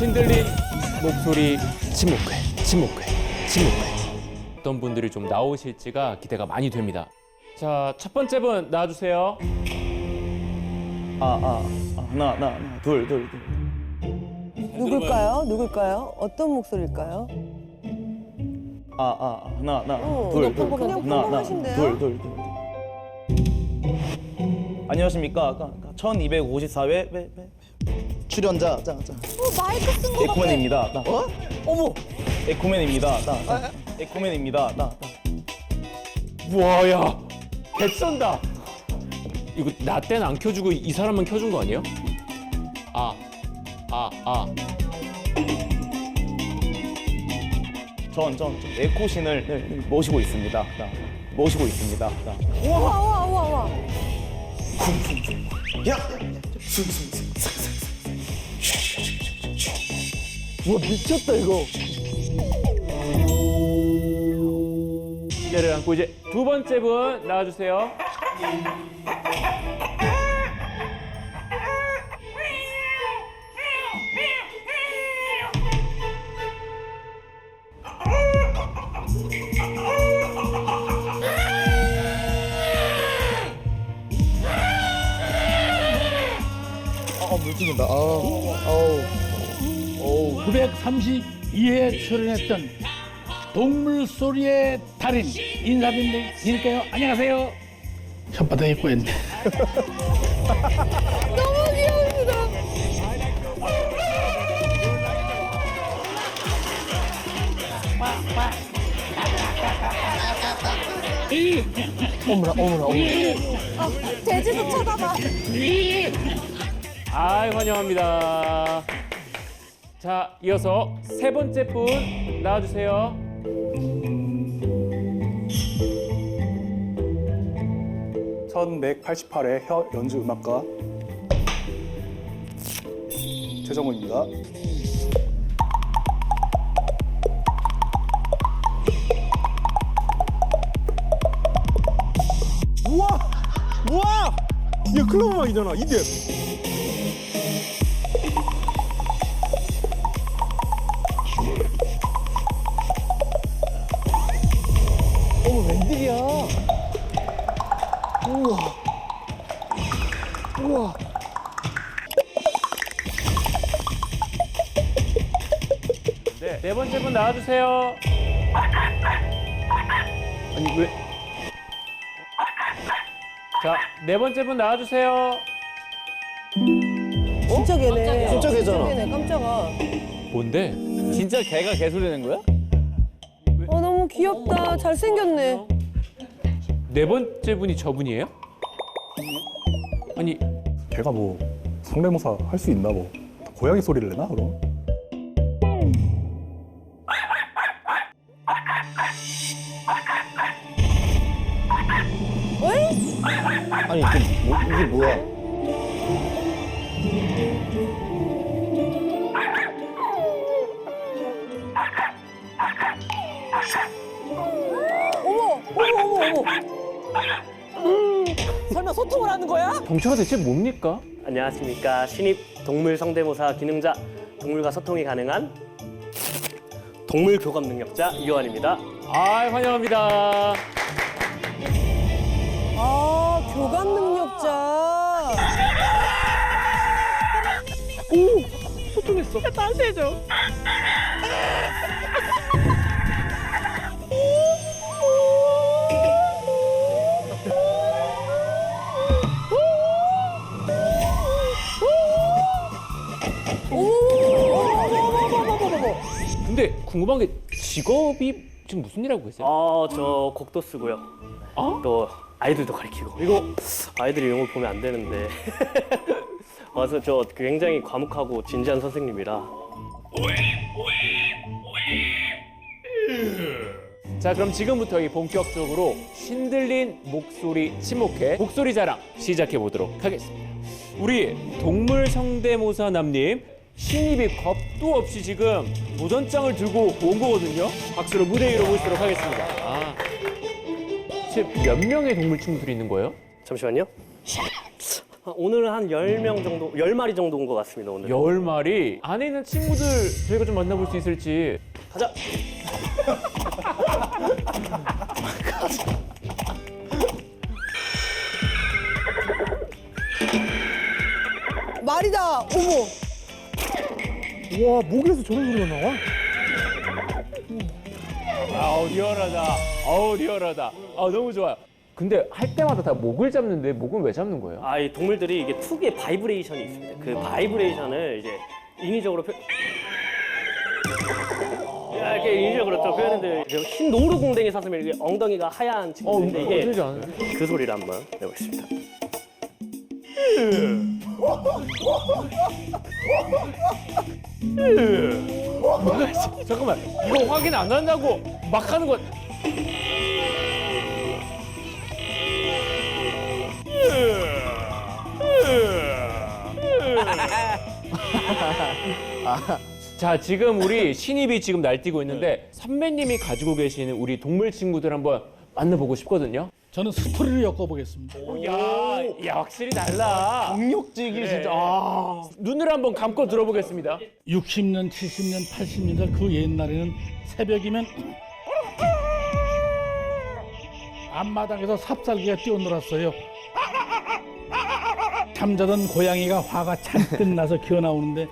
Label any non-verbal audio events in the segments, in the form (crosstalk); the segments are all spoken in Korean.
신들린 목소리 침묵회, 침묵회, 침묵회. 어떤 분들이 좀 나오실지가 기대가 많이 됩니다. 자, 첫 번째 분 나와주세요. 아, 아, 아, 하나, 하나, 하나, 둘, 둘, 둘. 누굴까요? 누굴까요? 어떤 목소리일까요? 아, 아, 하나, 하나, 어, 둘, 그냥 둘, 평범- 그냥 하나, 하나, 평범하신데요? 둘, 둘, 둘. 안녕하십니까? 아까 1254회 회, 회. 출연자 자, 자. 어, 마이크 쓴거 같아. 에코맨입니다. 나, 어? 어머! 에코맨입니다. 나, 나. 에코맨입니다. 나, 나. 우와, 야, 개쩐다. 이거 나 때는 안 켜주고 이 사람만 켜준 거 아니에요? 아, 아, 아. 전, 전, 전 에코신을 네, 네, 모시고 있습니다. 나, 모시고 있습니다. 나. 우와, 우와, 우와, 우와. 야! 우 와 미쳤다 이거. 기대를 안고 이제 두 번째 분 나와주세요. 아 물찍는다. 아, 아우. 어우. 932회 출연했던 동물 소리의 달인 인사드릴까요? 안녕하세요. 혓바닥에 꼬였네. 너무 귀여우시다. 어머나 어머나 어머나. 돼지도 쳐다봐. 아, 환영합니다. 자, 이어서 세 번째 분 나와주세요. 천 1188회 혀 연주 음악가 최정훈입니다. 우와! 우와! 이거 클럽 음악이잖아. 이게. 나와주세요. 아니, 왜? 자, 네 번째 분 나와주세요. 진짜 걔네. 진짜 걔잖아. 걔네, 깜짝아. 뭔데? 진짜 개가 개소리 내는 거야? 어, 너무 귀엽다. 잘 생겼네. 네 번째 분이 저분이에요? 아니, 걔가 뭐 성대모사 할 수 있나 뭐 고양이 소리를 내나 그럼? 아니 이게, 뭐, 이게 뭐야? 어머, 어머, 어머, 어머. 설마 소통을 하는 거야? 정체가 대체 뭡니까? 안녕하십니까 신입 동물 성대모사 기능자 동물과 소통이 가능한 동물 교감 능력자 이효환입니다. 아, 환영합니다. 근데 궁금한 게 직업이 지금 무슨 일 하고 계세요? 어, 저 곡도 쓰고요. 어? 또 아이들도 가르치고. 이거 아이들이 이런 걸 보면 안 되는데. 와서 저 굉장히 과묵하고 진지한 선생님이라 자, 그럼 지금부터 이 본격적으로 신들린 목소리 침묵회 목소리 자랑 시작해 보도록 하겠습니다. 우리 동물 성대모사 남님 신입이 겁도 없이 지금 도전장을 들고 온 거거든요. 박수로 무대 위로 모시도록 하겠습니다. 아, 지금 몇 명의 동물 친구들이 있는 거예요? 잠시만요. 오늘은 한 10명 정도, 10마리 정도 온 것 같습니다, 오늘. 열 마리 안에 있는 친구들 저희가 좀 만나볼 수 있을지. 가자. (laughs) 말이다. 어머. 와 목에서 저런 소리가 나와? 아우 리얼하다. 아우 리얼하다. 아 너무 좋아요. 근데 할 때마다 다 목을 잡는데 목은 왜 잡는 거예요? 아, 이 동물들이 이게 특유의 바이브레이션이 있습니다. 그 바이브레이션을 이제 인위적으로 표... 이렇게 인위적으로 또 표현했는데 흰 노루 공댕이 사슴이 이게 엉덩이가 하얀 어, 친구인데 어떻게 이게 아는데? 그 소리를 한번 해보겠습니다. 잠깐만 이거 확인 안 한다고 막 하는 거. 자 지금 우리 신입이 지금 날뛰고 있는데 선배님이 가지고 계시는 우리 동물 친구들 한번 만나보고 싶거든요. 저는 스토리를 엮어보겠습니다. 야, 야 확실히 달라. 능력직이 진짜 아. 눈을 한번 감고 들어보겠습니다. 60년, 70년, 80년대 그 옛날에는 새벽이면 앞마당에서 삽살개가 뛰어놀았어요. 잠자던 고양이가 화가 잔뜩 (laughs) 나서 기어 나오는데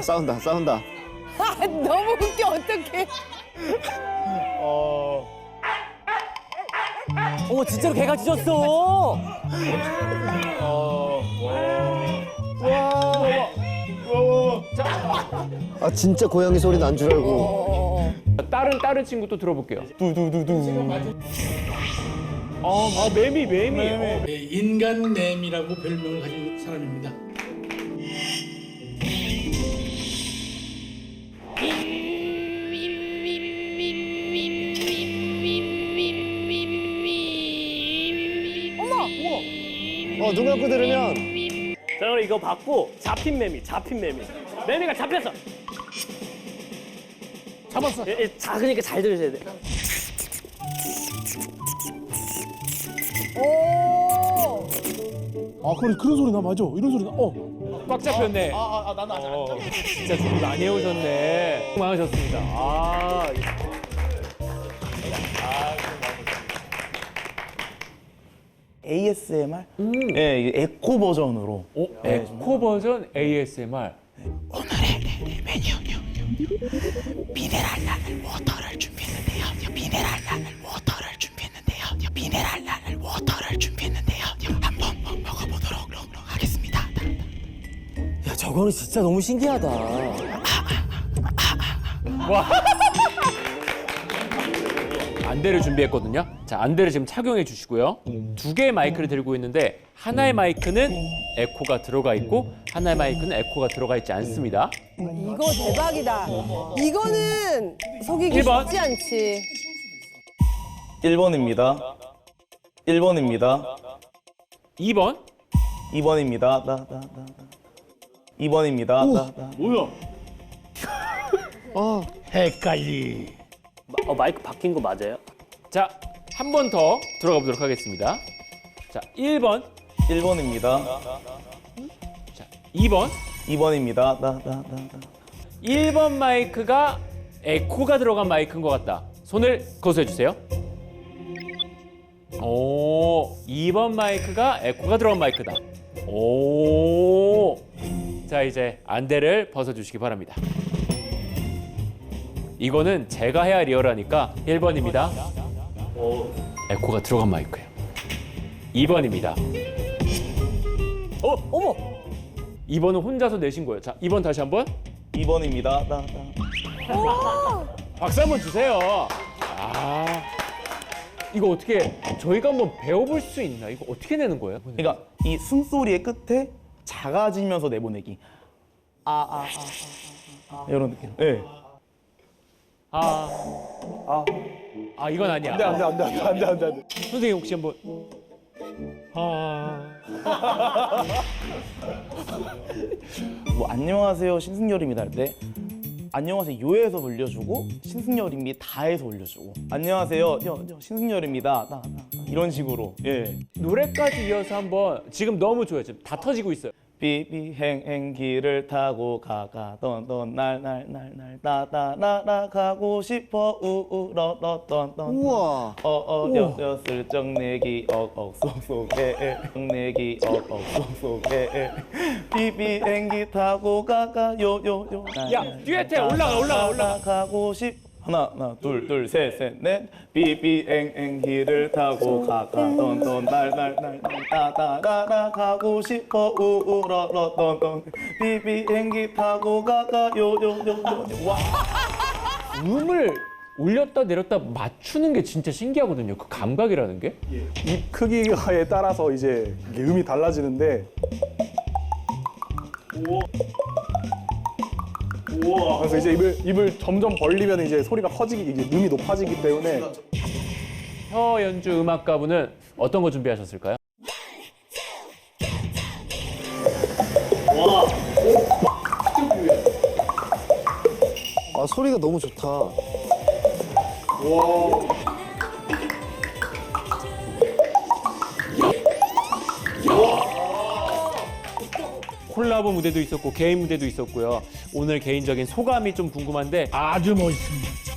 싸운다 싸운다. 아, (laughs) 너무 웃겨. 어떡해. (laughs) 어머 진짜로 개가 짖었어. 아 진짜 고양이 소리 난 줄 알고 다른 다른 친구 또 들어볼게요. 두두두두. 아, 아 매미 매미. 어, 예, 인간 램이라고 별명을 가진 사람입니다. 어 눈 감고 들으면 자, 그럼 이거 받고 잡힌 매미, 잡힌 매미. 매미가 잡혔어. 잡았어. 예, 예, 작으니까 잘 들으셔야 돼. 오. 아 그래 그런 소리 나 맞아 이런 소리 나 어 꽉 잡혔네. 아아 나는 아직 안 어, 진짜 준비 많이 해오셨네. 수고 많으셨습니다. 아, ASMR? 예, 이게 에코 버전으로. 어, 에코 버전 ASMR. 미네랄라를 워터를 준비했는데요. 미네랄라를 워터를 준비했는데요. 미네랄라를 워터를 준비했는데요. 한번 먹어보도록 하겠습니다. 야 저거는 진짜 너무 신기하다. 안대를 준비했거든요. 자, 안대를 지금 착용해 주시고요. 두 개의 마이크를 들고 있는데 하나의 마이크는 에코가 들어가 있고 하나의 마이크는 에코가 들어가 있지 않습니다. 이거 대박이다. 이거는 속이기 일 번. 쉽지 않지. 1번입니다. 1번입니다. 2번 2번입니다. 나, 나, 나, 나. 2번입니다. 나, 나. (laughs) 헷갈리. 어, 마이크 바뀐 거 맞아요? 자, 한 번 더 들어가 보도록 하겠습니다. 자, 1번, 1번입니다. 자, 2번. 2번입니다. 나, 나, 나, 나. 1번 마이크가 에코가 들어간 마이크인 것 같다. 손을 거수해 주세요. 오, 2번 마이크가 에코가 들어간 마이크다. 오. 자, 이제 안대를 벗어 주시기 바랍니다. 이거는 제가 해야 리얼하니까 1번입니다. 에코가 들어간 마이크예요. 2번입니다. 어, 어머 2번은 혼자서 내신 거예요. 자, 2번 다시 한번. 2번입니다. 나, 나. 박수 한번 주세요. 아, 이거 어떻게 저희가 한번 배워볼 수 있나? 이거 어떻게 내는 거예요? 그러니까 이 숨소리의 끝에 작아지면서 내보내기. 아, 아, 아, 아, 아. 이런 느낌. 예. 아, 아, 아 이건 아니야. 안돼 안돼 안돼 안돼 안돼 안돼 선생님 혹시 한번 아, 뭐 안녕하세요 신승열입니다 할때 안녕하세요 요에서 올려주고 신승열입니다에서 올려주고 안녕하세요 저, 저 신승열입니다 나, 나, 나. 이런 식으로 예 노래까지 이어서 한번 지금 너무 좋아요. 지금 다 터지고 있어요. 비비행행기를 타고 가가던 던날날날날 따따라라 가고 싶어. 우우러러던 우와. 어어여 슬쩍 내기 억억 속속에 내기 억억 속속에 비비행기 타고 가가. 요요요. 야, 듀엣해. 올라가, 올라가, 올라가. 가고 싶 하나 하나 둘 둘 셋 셋 넷. 비비행행기를 타고 가가던 던 날날날 따따라라 가고 싶어 우우러러던 비비행기 타고 가가 요요요요 와. 음을 올렸다 내렸다 맞추는 게 진짜 신기하거든요. 그 감각이라는 게. 입 크기에 따라서 이제 이게 음이 달라지는데 그래서 이제 입을 입을 점점 벌리면 이제 소리가 커지기 이제 음이 높아지기 때문에 혀 연주 음악가분은 어떤 거 준비하셨을까요? 아 소리가 너무 좋다. 콜라보 무대도 있었고 개인 무대도 있었고요. 오늘 개인적인 소감이 좀 궁금한데 아주 멋있습니다.